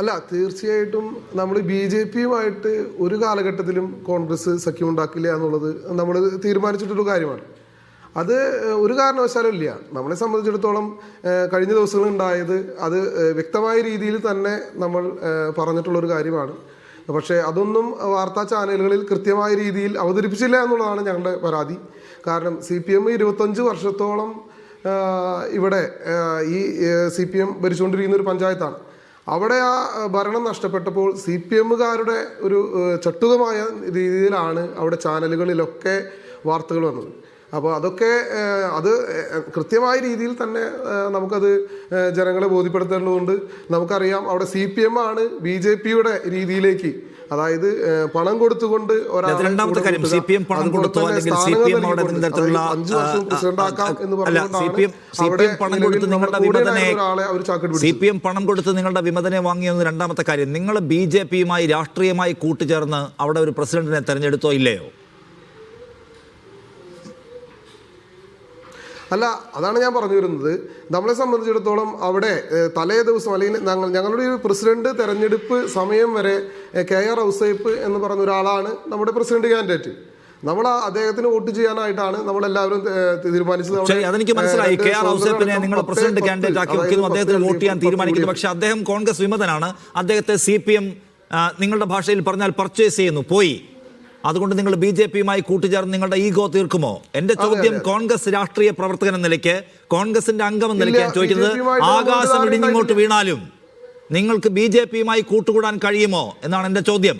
അല്ല തീർച്ചയായിട്ടും നമ്മൾ ബി ജെ പിയുമായിട്ട് ഒരു കാലഘട്ടത്തിലും കോൺഗ്രസ് സഖ്യം ഉണ്ടാക്കില്ല എന്നുള്ളത് നമ്മൾ തീരുമാനിച്ചിട്ടൊരു കാര്യമാണ്. അത് ഒരു കാരണവശാലും ഇല്ല. നമ്മളെ സംബന്ധിച്ചിടത്തോളം കഴിഞ്ഞ ദിവസങ്ങളിൽ ഉണ്ടായത് അത് വ്യക്തമായ രീതിയിൽ തന്നെ നമ്മൾ പറഞ്ഞിട്ടുള്ളൊരു കാര്യമാണ്. പക്ഷേ അതൊന്നും വാർത്താ ചാനലുകളിൽ കൃത്യമായ രീതിയിൽ അവതരിപ്പിച്ചില്ല എന്നുള്ളതാണ് ഞങ്ങളുടെ പരാതി. കാരണം സി പി എം ഇരുപത്തഞ്ച് വർഷത്തോളം ഇവിടെ ഈ സി പി എം ഭരിച്ചുകൊണ്ടിരിക്കുന്ന ഒരു പഞ്ചായത്താണ്. അവിടെ ആ ഭരണം നഷ്ടപ്പെട്ടപ്പോൾ സി പി എമ്മുകാരുടെ ഒരു ചട്ടുകമായ രീതിയിലാണ് അവിടെ ചാനലുകളിലൊക്കെ വാർത്തകൾ വന്നത്. അപ്പോൾ അതൊക്കെ അത് കൃത്യമായ രീതിയിൽ തന്നെ നമുക്കത് ജനങ്ങളെ ബോധ്യപ്പെടുത്തേണ്ടതുകൊണ്ട് നമുക്കറിയാം അവിടെ സി പി എം ആണ് ബി ജെ പിയുടെ രീതിയിലേക്ക്. അതായത് പണം കൊടുത്തുകൊണ്ട് രണ്ടാമത്തെ കാര്യം. സി പി എം പണം അതുപോലെ കൊടുത്തോ തന്നെ അല്ലെങ്കിൽ സി പി എം അവിടെ തരത്തിലുള്ള അതായത് അഞ്ച് വർഷം പ്രസിഡന്റ് ആക്കാം എന്ന് പറഞ്ഞുകൊണ്ടാണ് സി പി എം പണം കൊടുത്ത് നിങ്ങളുടെ വിമതനെ വാങ്ങിയെന്ന് രണ്ടാമത്തെ കാര്യം നിങ്ങൾ ബി ജെ പിയുമായി രാഷ്ട്രീയമായി കൂട്ടുചേർന്ന് അവിടെ ഒരു പ്രസിഡന്റിനെ തെരഞ്ഞെടുത്തോ ഇല്ലയോ? അല്ല അതാണ് ഞാൻ പറഞ്ഞു വരുന്നത്. നമ്മളെ സംബന്ധിച്ചിടത്തോളം അവിടെ തലേ ദിവസം അല്ലെങ്കിൽ ഞങ്ങൾ ഞങ്ങളുടെ ഒരു പ്രസിഡന്റ് തെരഞ്ഞെടുപ്പ് സമയം വരെ കെ ആർ ഔസേപ്പ് എന്ന് പറഞ്ഞ ഒരാളാണ് നമ്മുടെ പ്രസിഡന്റ് കാൻഡിഡേറ്റ്. നമ്മൾ അദ്ദേഹത്തിന് വോട്ട് ചെയ്യാനായിട്ടാണ് നമ്മൾ എല്ലാവരും തീരുമാനിച്ചത്. അതെനിക്ക് മനസ്സിലായി. കെ ആർ ഔസേപ്പിനെ നിങ്ങൾ പ്രസിഡന്റ് കാൻഡിഡേറ്റ് ആക്കി വെക്കുന്നു. അദ്ദേഹത്തിന് വോട്ട് ചെയ്യാൻ തീരുമാനിക്കുന്നു. പക്ഷെ അദ്ദേഹം കോൺഗ്രസ് വിമതനാണ്. അദ്ദേഹത്തെ സി പി എം നിങ്ങളുടെ ഭാഷയിൽ പറഞ്ഞാൽ പർച്ചേസ് ചെയ്യുന്നു. പോയി. അതുകൊണ്ട് നിങ്ങൾ ബി ജെ പിയുമായി കൂട്ടുചേർന്ന് നിങ്ങളുടെ ഈഗോ തീർക്കുമോ? എന്റെ ചോദ്യം കോൺഗ്രസ് രാഷ്ട്രീയ പ്രവർത്തകൻ എന്ന നിലയ്ക്ക് കോൺഗ്രസിന്റെ അംഗം എന്ന നിലയ്ക്ക് ഞാൻ ചോദിക്കുന്നത് ആകാശം ഇടിഞ്ഞിങ്ങോട്ട് വീണാലും നിങ്ങൾക്ക് ബി ജെ പിയുമായി കൂട്ടുകൂടാൻ കഴിയുമോ എന്നാണ് എന്റെ ചോദ്യം.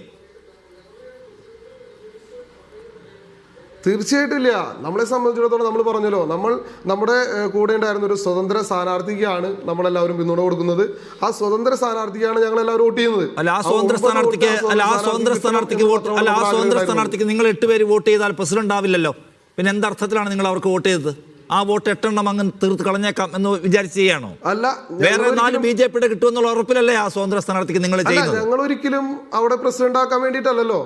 തീർച്ചയായിട്ടും ഇല്ല. നമ്മളെ സംബന്ധിച്ചിടത്തോളം നമ്മൾ പറഞ്ഞല്ലോ നമ്മൾ നമ്മുടെ കൂടെ ഉണ്ടായിരുന്ന ഒരു സ്വതന്ത്ര സ്ഥാനാർത്ഥിക്കാണ് നമ്മളെല്ലാവരും പിന്തുണ കൊടുക്കുന്നത്. ആ സ്വതന്ത്ര സ്ഥാനാർത്ഥിക്കാണ് ഞങ്ങൾ എല്ലാവരും വോട്ട് ചെയ്യുന്നത്. അല്ല ആ സ്വതന്ത്ര സ്ഥാനാർത്ഥിക്ക് അല്ല ആ സ്വതന്ത്ര സ്ഥാനാർത്ഥിക്ക് വോട്ട് അല്ല ആ സ്വതന്ത്ര. സ്ഥാനാർത്ഥിക്ക് നിങ്ങൾ എട്ട് പേര് വോട്ട് ചെയ്താൽ പ്രസിഡന്റ് ആവില്ലല്ലോ പിന്നെ എന്തർത്ഥത്തിലാണ് നിങ്ങൾ അവർക്ക് വോട്ട് ചെയ്തത്? ആ വോട്ട് എട്ടെണ്ണം അങ്ങ് തീർത്ത് കളഞ്ഞേക്കാം എന്ന് വിചാരിച്ച് ചെയ്യാണോ അല്ല വേറെ നാല് ബി ജെ പിയുടെ കിട്ടുമെന്നുള്ള ഉറപ്പിലല്ലേ ആ സ്വതന്ത്ര സ്ഥാനാർത്ഥിക്ക് നിങ്ങൾ ചെയ്യുന്നത് ഞങ്ങൾ ഒരിക്കലും അവിടെ പ്രസിഡന്റ് ആക്കാൻ വേണ്ടിയിട്ടല്ലല്ലോ.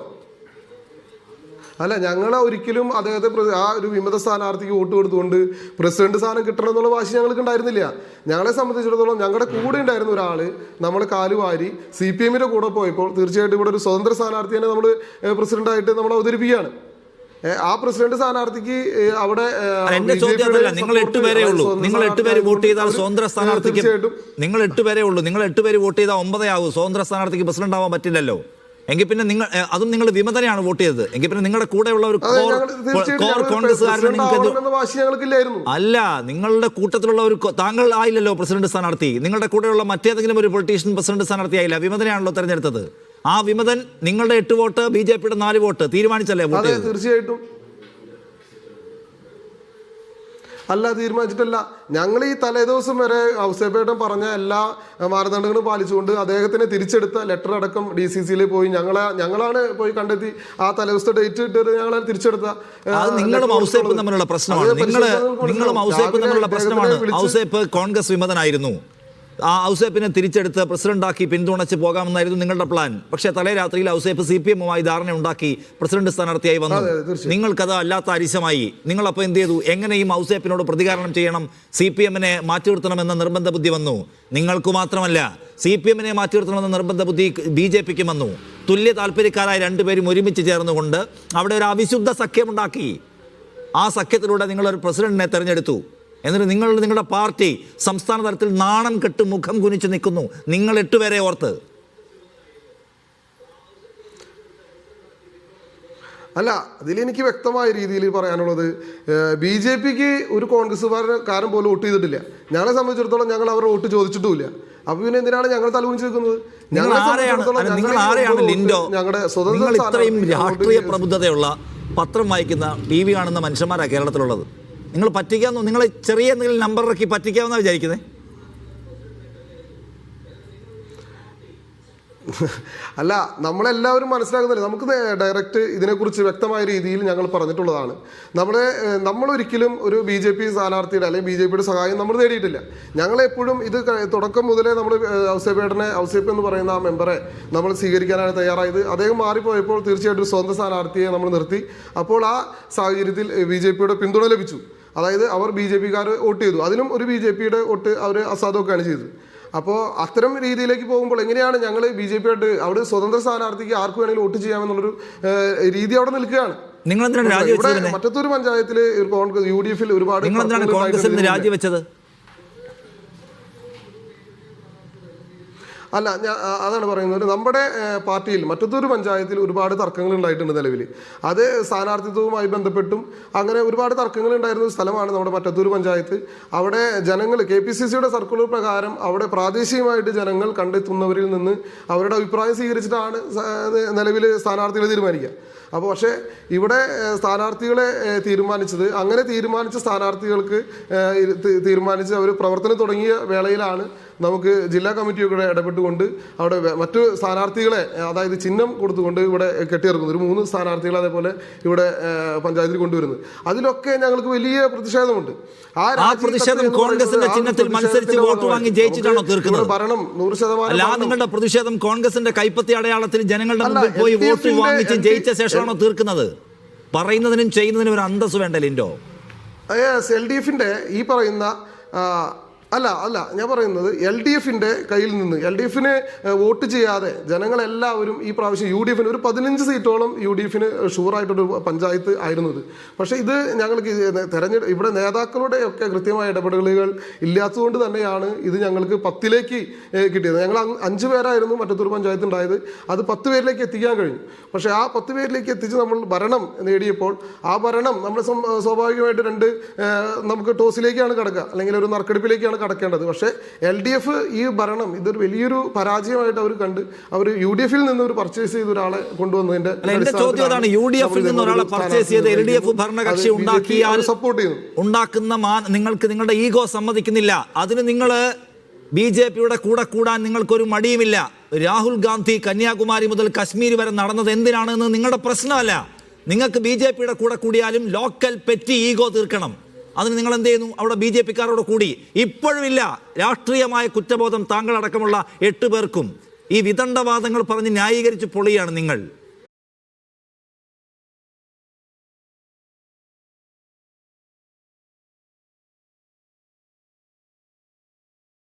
അല്ല ഞങ്ങൾ ഒരിക്കലും അദ്ദേഹത്തെ ആ ഒരു വിമത സ്ഥാനാർത്ഥിക്ക് വോട്ട് കൊടുത്തുകൊണ്ട് പ്രസിഡന്റ് സ്ഥാനം കിട്ടണം എന്നുള്ള വാശി ഞങ്ങൾക്ക് ഉണ്ടായിരുന്നില്ല. ഞങ്ങളെ സംബന്ധിച്ചിടത്തോളം ഞങ്ങളുടെ കൂടെ ഉണ്ടായിരുന്ന ഒരാൾ നമ്മൾ കാലുവാരി സി പി എമ്മിന്റെ കൂടെ പോയപ്പോൾ തീർച്ചയായിട്ടും ഇവിടെ ഒരു സ്വതന്ത്ര സ്ഥാനാർത്ഥിയെ നമ്മൾ പ്രസിഡന്റായിട്ട് നമ്മൾ അവതരിപ്പിക്കുകയാണ്. ആ പ്രസിഡന്റ് സ്ഥാനാർത്ഥിക്ക് അവിടെ എന്റെ ചോദ്യം അതല്ല നിങ്ങൾ support എട്ട് പേരേ ഉള്ളൂ. നിങ്ങൾ എട്ട് പേര് വോട്ട് ചെയ്താൽ സ്വതന്ത്ര സ്ഥാനാർത്ഥിക്ക് നിങ്ങൾ എട്ട് പേരേ ഉള്ളൂ. നിങ്ങൾ എട്ട് പേര് വോട്ട് ചെയ്താൽ ഒമ്പതേ ആവും. സ്വതന്ത്ര സ്ഥാനാർത്ഥിക്ക് പ്രസിഡന്റ് ആവാൻ പറ്റില്ലല്ലോ. എങ്കിൽ പിന്നെ നിങ്ങൾ അതും നിങ്ങൾ വിമതനെയാണ് വോട്ട് ചെയ്തത്. എങ്കിൽ പിന്നെ നിങ്ങളുടെ കൂടെയുള്ള ഒരു കോർ കോൺഗ്രസ്സുകാരനെ അല്ല നിങ്ങളുടെ കൂട്ടത്തിലുള്ള ഒരു താങ്കൾ ആയില്ലല്ലോ പ്രസിഡന്റ് സ്ഥാനാർത്ഥി. നിങ്ങളുടെ കൂടെയുള്ള മറ്റേതെങ്കിലും ഒരു പൊളിറ്റീഷ്യൻ പ്രസിഡന്റ് സ്ഥാനാർത്ഥി ആയില്ല. വിമതനെയാണല്ലോ തെരഞ്ഞെടുത്തത്. ആ വിമതൻ നിങ്ങളുടെ എട്ട് വോട്ട് ബി ജെ പിയുടെ നാല് വോട്ട് തീരുമാനിച്ചല്ലേ വോട്ട് തീർച്ചയായിട്ടും. അല്ല തീരുമാനിച്ചിട്ടല്ല. ഞങ്ങൾ ഈ തലേദിവസം വരെ ഔസേപ്പേട്ടൻ പറഞ്ഞ എല്ലാ മാനദണ്ഡങ്ങളും പാലിച്ചുകൊണ്ട് അദ്ദേഹത്തിനെ തിരിച്ചെടുത്ത ലെറ്റർ അടക്കം ഡി സി സിയിൽ പോയി ഞങ്ങളെ ഞങ്ങളാണ് പോയി കണ്ടെത്തി ആ തലേദിവസത്തെ ഡേറ്റ് ഇട്ടിട്ട് ഞങ്ങളാണ് തിരിച്ചെടുത്ത നിങ്ങളും ഔസേപ്പും തമ്മിലുള്ള പ്രശ്നമാണ്. നിങ്ങളും ഔസേപ്പും തമ്മിലുള്ള പ്രശ്നമാണ്. ഔസേപ്പ് കോൺഗ്രസ് വിമതനായിരുന്നു. ആ ഔസേപ്പിനെ തിരിച്ചെടുത്ത് പ്രസിഡന്റാക്കി പിന്തുണച്ച് പോകാമെന്നായിരുന്നു നിങ്ങളുടെ പ്ലാൻ. പക്ഷേ തലേ രാത്രിയിൽ ഔസേപ്പ് സി പി എമ്മുമായി ധാരണ ഉണ്ടാക്കി പ്രസിഡന്റ് സ്ഥാനാർത്ഥിയായി വന്നു. നിങ്ങൾക്കത് അല്ലാത്ത അരിശമായി. നിങ്ങളപ്പോൾ എന്ത് ചെയ്തു? എങ്ങനെയും ഔസേപ്പിനോട് പ്രതികാരണം ചെയ്യണം. സി പി എമ്മിനെ മാറ്റി നിർത്തണമെന്ന നിർബന്ധ ബുദ്ധി വന്നു. നിങ്ങൾക്ക് മാത്രമല്ല സി പി എമ്മിനെ മാറ്റി നിർത്തണമെന്ന നിർബന്ധ ബുദ്ധി ബി ജെ പിക്ക് വന്നു. തുല്യ താല്പര്യക്കാരായ രണ്ടുപേരും ഒരുമിച്ച് ചേർന്നുകൊണ്ട് അവിടെ ഒരു അവിശുദ്ധ സഖ്യമുണ്ടാക്കി. ആ സഖ്യത്തിലൂടെ നിങ്ങളൊരു പ്രസിഡന്റിനെ തെരഞ്ഞെടുത്തു. എന്നിട്ട് നിങ്ങൾ നിങ്ങളുടെ പാർട്ടി സംസ്ഥാന തലത്തിൽ നാണം കെട്ട് മുഖം കുനിച്ച് നിൽക്കുന്നു. നിങ്ങൾ എട്ടുപേരെ ഓർത്ത്. അല്ല അതിലെനിക്ക് വ്യക്തമായ രീതിയിൽ പറയാനുള്ളത് ബി ജെ പിക്ക് ഒരു കോൺഗ്രസ്സുകാരൻ പോലും വോട്ട് ചെയ്തിട്ടില്ല. ഞങ്ങളെ സംബന്ധിച്ചിടത്തോളം ഞങ്ങൾ അവരുടെ വോട്ട് ചോദിച്ചിട്ടുമില്ല. അപ്പൊ പിന്നെ എന്തിനാണ് ഞങ്ങൾ തലകുനിച്ച് നിൽക്കുന്നത്? ഞങ്ങളുടെ സ്വതന്ത്ര ഇത്രയും രാഷ്ട്രീയ പ്രബുദ്ധതയുള്ള പത്രം വായിക്കുന്ന ടി വി കാണുന്ന മനുഷ്യന്മാരാണ് കേരളത്തിലുള്ളത്. നിങ്ങൾ പറ്റിക്കാമെന്ന് നിങ്ങൾ ചെറിയ എന്തെങ്കിലും നമ്പർ ഇറക്കി പറ്റിക്കാമെന്നാണ് വിചാരിക്കുന്നത് അല്ല നമ്മളെല്ലാവരും മനസ്സിലാക്കുന്നില്ല. നമുക്ക് ഡയറക്റ്റ് ഇതിനെക്കുറിച്ച് വ്യക്തമായ രീതിയിൽ ഞങ്ങൾ പറഞ്ഞിട്ടുള്ളതാണ്. നമ്മുടെ നമ്മളൊരിക്കലും ഒരു ബി ജെ പി സ്ഥാനാർത്ഥിയുടെ അല്ലെങ്കിൽ ബി ജെ പിയുടെ സഹായം നമ്മൾ നേടിയിട്ടില്ല. ഞങ്ങളെപ്പോഴും ഇത് തുടക്കം മുതലേ നമ്മൾ ഔസേപ്പേട്ടനെ ഔസേപ്പ് എന്ന് പറയുന്ന ആ മെമ്പറെ നമ്മൾ സ്വീകരിക്കാനാണ് തയ്യാറായത്. അദ്ദേഹം മാറിപ്പോയപ്പോൾ തീർച്ചയായിട്ടും സ്വന്തം സ്ഥാനാർത്ഥിയെ നമ്മൾ നിർത്തി. അപ്പോൾ ആ സാഹചര്യത്തിൽ ബി ജെ പിയുടെ പിന്തുണ ലഭിച്ചു. അതായത് അവർ ബി ജെ പിക്കാർ വോട്ട് ചെയ്തു. അതിലും ഒരു ബി ജെ പിയുടെ വോട്ട് അവർ അസാധുവൊക്കെയാണ് ചെയ്തത്. അപ്പോൾ അത്തരം രീതിയിലേക്ക് പോകുമ്പോൾ എങ്ങനെയാണ് ഞങ്ങൾ ബി ജെ പി ആയിട്ട് അവിടെ സ്വതന്ത്ര സ്ഥാനാർത്ഥിക്ക് ആർക്ക് വേണമെങ്കിലും വോട്ട് ചെയ്യാമെന്നുള്ളൊരു രീതി അവിടെ നിൽക്കുകയാണ്. നിങ്ങൾ മറ്റത്തൊരു പഞ്ചായത്തിൽ കോൺഗ്രസ് യു ഡി എഫിൽ ഒരുപാട്. രാജിവെച്ചത്? അല്ല ഞാൻ അതാണ് പറയുന്നത്. നമ്മുടെ പാർട്ടിയിൽ മറ്റത്തൊരു പഞ്ചായത്തിൽ ഒരുപാട് തർക്കങ്ങൾ ഉണ്ടായിട്ടുണ്ട് നിലവിൽ. അത് സ്ഥാനാർത്ഥിത്വവുമായി ബന്ധപ്പെട്ടും അങ്ങനെ ഒരുപാട് തർക്കങ്ങൾ ഉണ്ടായിരുന്ന ഒരു സ്ഥലമാണ് നമ്മുടെ മറ്റത്തൂർ പഞ്ചായത്ത്. അവിടെ ജനങ്ങൾ കെ പി സി സിയുടെ സർക്കുലർ പ്രകാരം അവിടെ പ്രാദേശികമായിട്ട് ജനങ്ങൾ കണ്ടെത്തുന്നവരിൽ നിന്ന് അവരുടെ അഭിപ്രായം സ്വീകരിച്ചിട്ടാണ് നിലവിൽ സ്ഥാനാർത്ഥികളെ തീരുമാനിക്കുക. അപ്പോൾ പക്ഷേ ഇവിടെ സ്ഥാനാർത്ഥികളെ തീരുമാനിച്ചത് അങ്ങനെ തീരുമാനിച്ച സ്ഥാനാർത്ഥികൾക്ക് തീരുമാനിച്ച് അവർ പ്രവർത്തനം തുടങ്ങിയ വേളയിലാണ് നമുക്ക് ജില്ലാ കമ്മിറ്റിയൊക്കെ ഇടപെട്ടുകൊണ്ട് അവിടെ മറ്റു സ്ഥാനാർത്ഥികളെ അതായത് ചിഹ്നം കൊടുത്തുകൊണ്ട് ഇവിടെ കെട്ടിയിറക്കുന്നു. ഒരു മൂന്ന് സ്ഥാനാർത്ഥികളെ അതേപോലെ ഇവിടെ പഞ്ചായത്തിൽ കൊണ്ടുവരുന്നത് അതിലൊക്കെ ഞങ്ങൾക്ക് വലിയ പ്രതിഷേധമുണ്ട്. ആ പ്രതിഷേധം കോൺഗ്രസിന്റെ ചിഹ്നത്തിൽ മത്സരിച്ച് വോട്ട് വാങ്ങി ജയിച്ചിട്ടാണോ തീർക്കുന്നത്? ഭരണം നൂറ് ശതമാനം നിങ്ങളുടെ പ്രതിഷേധം കോൺഗ്രസിന്റെ കൈപ്പത്തി അടയാളത്തിൽ ജനങ്ങളുടെ മുമ്പിൽ പോയി വോട്ട് വാങ്ങിച്ച് ജയിച്ച ശേഷമാണോ തീർക്കുന്നത്? പറയുന്നതിനും ചെയ്യുന്നതിനും ഒരു അന്തസ് വേണ്ട ലിൻഡോ? എൽ ഡി എഫിന്റെ ഈ പറയുന്ന അല്ല അല്ല ഞാൻ പറയുന്നത് എൽ ഡി എഫിന്റെ കയ്യിൽ നിന്ന് എൽ ഡി എഫിന് വോട്ട് ചെയ്യാതെ ജനങ്ങളെല്ലാവരും ഈ പ്രാവശ്യം യു ഡി എഫിന് ഒരു പതിനഞ്ച് സീറ്റോളം യു ഡി എഫിന് ഷുവറായിട്ടൊരു പഞ്ചായത്ത് ആയിരുന്നു ഇത് പക്ഷേ ഇത് ഞങ്ങൾക്ക് തെരഞ്ഞെടുപ്പ് ഇവിടെ നേതാക്കളുടെ ഒക്കെ കൃത്യമായ ഇടപെടലുകൾ ഇല്ലാത്തതുകൊണ്ട് തന്നെയാണ് ഇത് ഞങ്ങൾക്ക് പത്തിലേക്ക് കിട്ടിയത്. ഞങ്ങൾ അഞ്ച് പേരായിരുന്നു മറ്റത്തൂർ പഞ്ചായത്ത് ഉണ്ടായത്. അത് പത്ത് പേരിലേക്ക് എത്തിക്കാൻ കഴിഞ്ഞു. പക്ഷേ ആ പത്ത് പേരിലേക്ക് എത്തിച്ച് നമ്മൾ ഭരണം നേടിയപ്പോൾ ആ ഭരണം നമ്മൾ സ്വാഭാവികമായിട്ട് രണ്ട് നമുക്ക് ടോസിലേക്കാണ് കിടക്കുക. അല്ലെങ്കിൽ ഒരു നറുക്കെടുപ്പിലേക്കാണ് കടക്കേണ്ടത് പക്ഷേ എൽ ഡി എഫ് ഈ ഭരണം ഇതൊരു വലിയൊരു പരാജയമായിട്ട് അവർ കണ്ട് അവർ യു ഡി എഫിൽ നിന്ന് ഒരു പർച്ചേസ് ചെയ്ത ഒരാളെ കൊണ്ടുവന്നതിന്റെ ചോദ്യം അതാണ്. യു ഡി എഫിൽ നിന്ന് ഒരാളെ പർച്ചേസ് ചെയ്ത് എൽ ഡി എഫ് ഭരണകക്ഷി ഉണ്ടാക്കിയാൽ സപ്പോർട്ട് ചെയ്യുന്നു. ഉണ്ടാക്കുന്ന നിങ്ങൾക്ക് നിങ്ങളുടെ ഈഗോ സമ്മതിക്കുന്നില്ല. അതിന് നിങ്ങൾ ബി ജെ പിയുടെ കൂടെ കൂടാൻ നിങ്ങൾക്കൊരു മടിയുമില്ല. രാഹുൽ ഗാന്ധി കന്യാകുമാരി മുതൽ കശ്മീർ വരെ നടന്നത് എന്തിനാണെന്ന് നിങ്ങളുടെ പ്രശ്നമല്ല. നിങ്ങൾക്ക് ബി ജെ പിയുടെ കൂടെ കൂടിയാലും ലോക്കൽ പെറ്റി ഈഗോ തീർക്കണം. അതിന് നിങ്ങൾ എന്ത് ചെയ്യുന്നു അവിടെ ബി ജെ പിക്കാരോട് കൂടി. ഇപ്പോഴും ഇല്ല രാഷ്ട്രീയമായ കുറ്റബോധം താങ്കളടക്കമുള്ള എട്ട് പേർക്കും ഈ വിദണ്ഡവാദങ്ങൾ പറഞ്ഞ് ന്യായീകരിച്ച് പൊളിയാണ് നിങ്ങൾ.